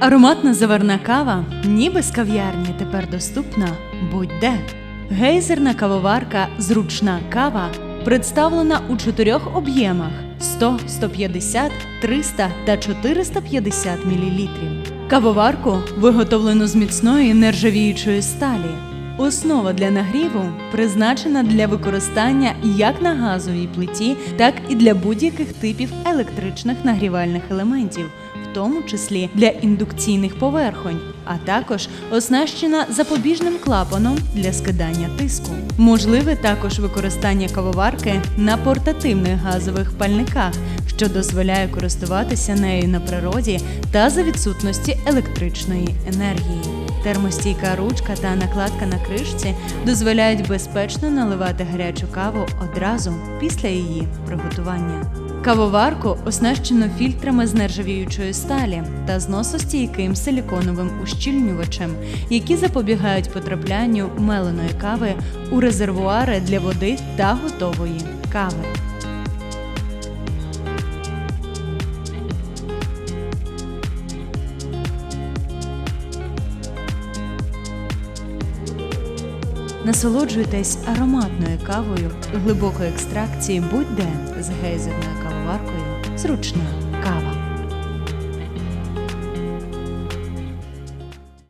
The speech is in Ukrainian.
Ароматна заварна кава, ніби з кав'ярні, тепер доступна будь-де. Гейзерна кавоварка Зручна кава представлена у чотирьох об'ємах 100, 150, 300 та 450 мл. Кавоварку виготовлено з міцної нержавіючої сталі. Основа для нагріву призначена для використання як на газовій плиті, так і для будь-яких типів електричних нагрівальних елементів, тому числі для індукційних поверхонь, а також оснащена запобіжним клапаном для скидання тиску. Можливе також використання кавоварки на портативних газових пальниках, що дозволяє користуватися нею на природі та за відсутності електричної енергії. Термостійка ручка та накладка на кришці дозволяють безпечно наливати гарячу каву одразу після її приготування. Кавоварку оснащено фільтрами з нержавіючої сталі та зносостійким силіконовим ущільнювачем, які запобігають потраплянню меленої кави у резервуари для води та готової кави. Насолоджуйтесь ароматною кавою глибокої екстракції будь-де з гейзерною кавоваркою. Зручна кава.